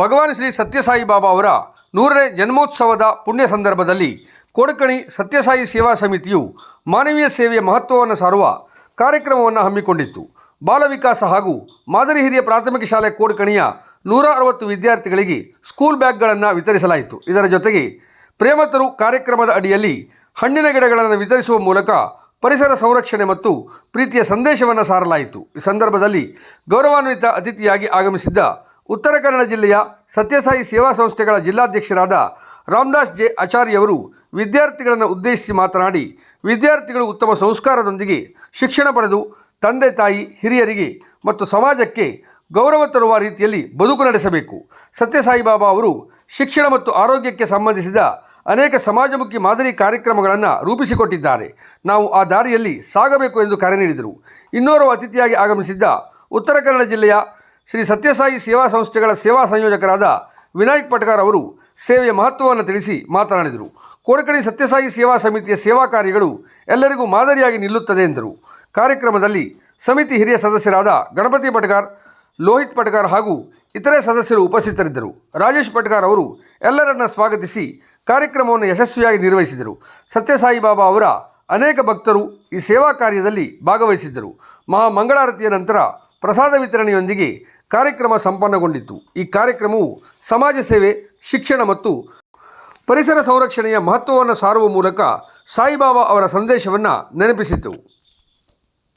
ಭಗವಾನ್ ಶ್ರೀ ಸತ್ಯಸಾಯಿ ಬಾಬಾ ಅವರ ನೂರನೇ ಜನ್ಮೋತ್ಸವದ ಪುಣ್ಯ ಸಂದರ್ಭದಲ್ಲಿ ಕೊಡಕಣಿ ಸತ್ಯಸಾಯಿ ಸೇವಾ ಸಮಿತಿಯು ಮಾನವೀಯ ಸೇವೆಯ ಮಹತ್ವವನ್ನು ಸಾರುವ ಕಾರ್ಯಕ್ರಮವನ್ನು ಹಮ್ಮಿಕೊಂಡಿತ್ತು. ಬಾಲ ವಿಕಾಸ ಹಾಗೂ ಮಾದರಿ ಹಿರಿಯ ಪ್ರಾಥಮಿಕ ಶಾಲೆ ಕೋಡ್ಕಣಿಯ ನೂರ ಅರವತ್ತು ವಿದ್ಯಾರ್ಥಿಗಳಿಗೆ ಸ್ಕೂಲ್ ಬ್ಯಾಗ್ಗಳನ್ನು ವಿತರಿಸಲಾಯಿತು. ಇದರ ಜೊತೆಗೆ ಪ್ರೇಮತರು ಕಾರ್ಯಕ್ರಮದ ಅಡಿಯಲ್ಲಿ ಹಣ್ಣಿನ ಗಿಡಗಳನ್ನು ವಿತರಿಸುವ ಮೂಲಕ ಪರಿಸರ ಸಂರಕ್ಷಣೆ ಮತ್ತು ಪ್ರೀತಿಯ ಸಂದೇಶವನ್ನು ಸಾರಲಾಯಿತು. ಈ ಸಂದರ್ಭದಲ್ಲಿ ಗೌರವಾನ್ವಿತ ಅತಿಥಿಯಾಗಿ ಆಗಮಿಸಿದ್ದ ಉತ್ತರ ಕನ್ನಡ ಜಿಲ್ಲೆಯ ಸತ್ಯಸಾಯಿ ಸೇವಾ ಸಂಸ್ಥೆಗಳ ಜಿಲ್ಲಾಧ್ಯಕ್ಷರಾದ ರಾಮದಾಸ್ ಜೆ ಆಚಾರ್ಯವರು ವಿದ್ಯಾರ್ಥಿಗಳನ್ನು ಉದ್ದೇಶಿಸಿ ಮಾತನಾಡಿ, ವಿದ್ಯಾರ್ಥಿಗಳು ಉತ್ತಮ ಸಂಸ್ಕಾರದೊಂದಿಗೆ ಶಿಕ್ಷಣ ಪಡೆದು ತಂದೆ ತಾಯಿ, ಹಿರಿಯರಿಗೆ ಮತ್ತು ಸಮಾಜಕ್ಕೆ ಗೌರವ ತರುವ ರೀತಿಯಲ್ಲಿ ಬದುಕು ನಡೆಸಬೇಕು. ಸತ್ಯಸಾಯಿ ಬಾಬಾ ಅವರು ಶಿಕ್ಷಣ ಮತ್ತು ಆರೋಗ್ಯಕ್ಕೆ ಸಂಬಂಧಿಸಿದ ಅನೇಕ ಸಮಾಜಮುಖಿ ಮಾದರಿ ಕಾರ್ಯಕ್ರಮಗಳನ್ನು ರೂಪಿಸಿಕೊಟ್ಟಿದ್ದಾರೆ. ನಾವು ಆ ದಾರಿಯಲ್ಲಿ ಸಾಗಬೇಕು ಎಂದು ಕರೆ ನೀಡಿದರು. ಇನ್ನೋರ್ವ ಅತಿಥಿಯಾಗಿ ಆಗಮಿಸಿದ್ದ ಉತ್ತರ ಕನ್ನಡ ಜಿಲ್ಲೆಯ ಶ್ರೀ ಸತ್ಯಸಾಯಿ ಸೇವಾ ಸಂಸ್ಥೆಗಳ ಸೇವಾ ಸಂಯೋಜಕರಾದ ವಿನಾಯಕ್ ಪಟ್ಕಾರ್ ಅವರು ಸೇವೆಯ ಮಹತ್ವವನ್ನು ತಿಳಿಸಿ ಮಾತನಾಡಿದರು. ಕೋರಕಡಿ ಸತ್ಯಸಾಯಿ ಸೇವಾ ಸಮಿತಿಯ ಸೇವಾ ಕಾರ್ಯಗಳು ಎಲ್ಲರಿಗೂ ಮಾದರಿಯಾಗಿ ನಿಲ್ಲುತ್ತದೆ ಎಂದರು. ಕಾರ್ಯಕ್ರಮದಲ್ಲಿ ಸಮಿತಿ ಹಿರಿಯ ಸದಸ್ಯರಾದ ಗಣಪತಿ ಪಟ್ಕಾರ್, ಲೋಹಿತ್ ಪಟ್ಕಾರ್ ಹಾಗೂ ಇತರೆ ಸದಸ್ಯರು ಉಪಸ್ಥಿತರಿದ್ದರು. ರಾಜೇಶ್ ಪಟ್ಕಾರ್ ಅವರು ಎಲ್ಲರನ್ನ ಸ್ವಾಗತಿಸಿ ಕಾರ್ಯಕ್ರಮವನ್ನು ಯಶಸ್ವಿಯಾಗಿ ನಿರ್ವಹಿಸಿದರು. ಸತ್ಯಸಾಯಿ ಬಾಬಾ ಅವರ ಅನೇಕ ಭಕ್ತರು ಈ ಸೇವಾ ಕಾರ್ಯದಲ್ಲಿ ಭಾಗವಹಿಸಿದ್ದರು. ಮಹಾ ಮಂಗಳಾರತಿಯ ನಂತರ ಪ್ರಸಾದ ವಿತರಣೆಯೊಂದಿಗೆ ಕಾರ್ಯಕ್ರಮ ಸಂಪನ್ನಗೊಂಡಿತ್ತು ಈ ಕಾರ್ಯಕ್ರಮವು ಸಮಾಜ ಸೇವೆ, ಶಿಕ್ಷಣ ಮತ್ತು ಪರಿಸರ ಸಂರಕ್ಷಣೆಯ ಮಹತ್ವವನ್ನು ಸಾರುವ ಮೂಲಕ ಸಾಯಿಬಾಬಾ ಅವರ ಸಂದೇಶವನ್ನು ನೆನಪಿಸಿತು.